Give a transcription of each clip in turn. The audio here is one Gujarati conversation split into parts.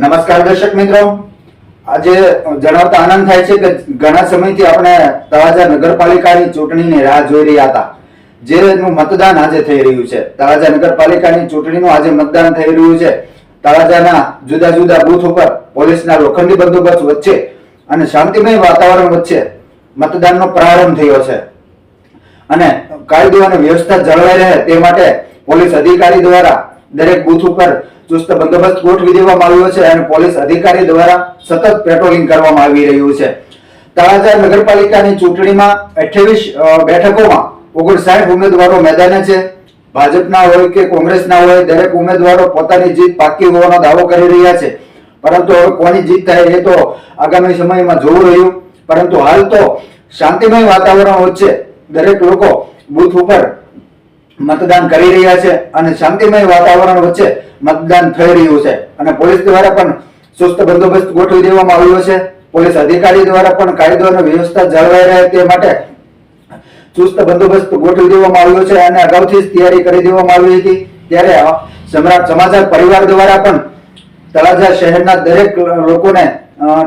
નમસ્કાર દર્શક મિત્રો. આજે જણાવતા આનંદ થાય છે કે ઘણા સમયથી આપણે તળાજા નગરપાલિકાની ચૂંટણીની રાહ જોઈ રહ્યા હતા. જેનું મતદાન આજે થઈ રહ્યું છે. તળાજા નગરપાલિકાની ચૂંટણીનું આજે મતદાન થઈ રહ્યું છે. તળાજાના જુદા જુદા બૂથ ઉપર પોલીસના લોખંડી બંદોબસ્ત વચ્ચે અને શાંતિમય વાતાવરણ વચ્ચે મતદાનનો પ્રારંભ થયો છે. અને કાયદો અને વ્યવસ્થા જળવાઈ રહે તે માટે પોલીસ અધિકારી દ્વારા દરેક બૂથ ઉપર ચુસ્ત બંદોબસ્ત ગોઠવી દેવામાં આવ્યો છે અને પોલીસ અધિકારી દ્વારા સતત પેટ્રોલિંગ કરવામાં આવી રહ્યું છે. તળાજા નગરપાલિકાની ચૂંટણીમાં અઠ્યાવીસ બેઠકોમાં ઓગણસાઠ ઉમેદવારો મેદાને છે. ભાજપના હોય કે કોંગ્રેસના હોય, દરેક ઉમેદવારો પોતાની જીત પાકી હોવાનો દાવો કરી રહ્યા છે. પરંતુ હવે કોની જીત થાય એ તો આગામી સમયમાં જોવું રહ્યું. પરંતુ હાલ તો શાંતિમય વાતાવરણ વચ્ચે દરેક લોકો બુથ ઉપર મતદાન કરી રહ્યા છે અને શાંતિમય વાતાવરણ વચ્ચે મતદાન થઈ રહ્યું છે. અને પોલીસ દ્વારા પણ સુસ્ત બંદોબસ્ત ગોઠવી દેવામાં આવ્યો છે. પોલીસ અધિકારી દ્વારા પણ કાયદો અને વ્યવસ્થા જળવાઈ રહે તે માટે ચુસ્ત બંદોબસ્ત ગોઠવી દેવામાં આવ્યો છે અને અગાઉથી જ તૈયારી કરી દેવામાં આવી હતી. ત્યારે સમ્રાટ સમાચાર પરિવાર દ્વારા પણ તળાજા શહેરના દરેક લોકોને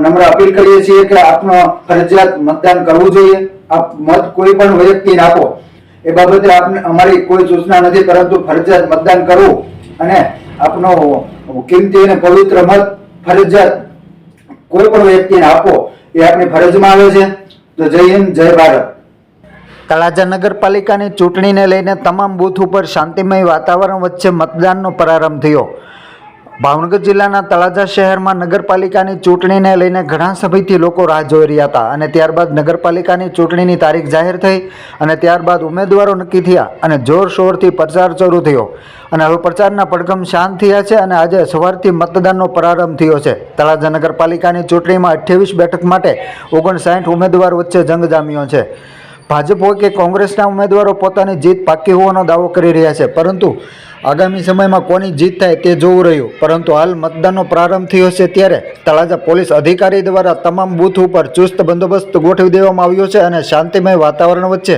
નમ્ર અપીલ કરીએ છીએ કે આપનો ફરજિયાત મતદાન કરવું જોઈએ. આપ મત કોઈ પણ વ્યક્તિને આપો. એ બાબતે આપને, અમારી કોઈ સૂચના નથી, પરંતુ ફરજિયાત મતદાન કરવું અને આપનો કિંમતી અને પવિત્ર મત ફરજિયાત કોઈ પણ વ્યક્તિને આપો, એ આપની ફરજમાં આવે છે. તો જય હિન્દ, જય ભારત. તળાજા નગરપાલિકાની ચૂંટણીને લઈને તમામ બૂથ ઉપર શાંતિમય વાતાવરણ વચ્ચે મતદાનનો પ્રારંભ થયો. ભાવનગર જિલ્લાના તળાજા શહેરમાં નગરપાલિકાની ચૂંટણીને લઈને ઘણા સમયથી લોકો રાહ જોઈ રહ્યા હતા અને ત્યારબાદ નગરપાલિકાની ચૂંટણીની તારીખ જાહેર થઈ અને ત્યારબાદ ઉમેદવારો નક્કી થયા અને જોરશોરથી પ્રચાર શરૂ થયો. અને હવે પ્રચારના પડઘમ શાંત થયા છે અને આજે સવારથી મતદાનનો પ્રારંભ થયો છે. તળાજા નગરપાલિકાની ચૂંટણીમાં અઠ્યાવીસ બેઠક માટે ઓગણસાઠ ઉમેદવાર વચ્ચે જંગ જામ્યો છે. ભાજપ હોય કે કોંગ્રેસના ઉમેદવારો પોતાની જીત પાકી હોવાનો દાવો કરી રહ્યા છે. પરંતુ આગામી સમયમાં કોની જીત થાય તે જોવું રહ્યું. પરંતુ હાલ મતદાનનો પ્રારંભ થયો છે ત્યારે તળાજા પોલીસ અધિકારી દ્વારા તમામ બૂથ ઉપર ચુસ્ત બંદોબસ્ત ગોઠવી દેવામાં આવ્યો છે અને શાંતિમય વાતાવરણ વચ્ચે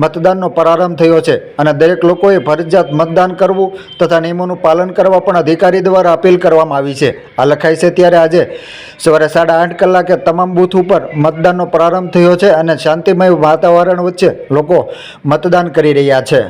મતદાનનો પ્રારંભ થયો છે. અને દરેક લોકોએ ફરજિયાત મતદાન કરવું તથા નિયમોનું પાલન કરવા પણ અધિકારી દ્વારા અપીલ કરવામાં આવી છે. આ લખાય છે ત્યારે આજે સવારે સાડા આઠ કલાકે તમામ બૂથ ઉપર મતદાનનો પ્રારંભ થયો છે અને શાંતિમય વાતાવરણ વચ્ચે લોકો મતદાન કરી રહ્યા છે.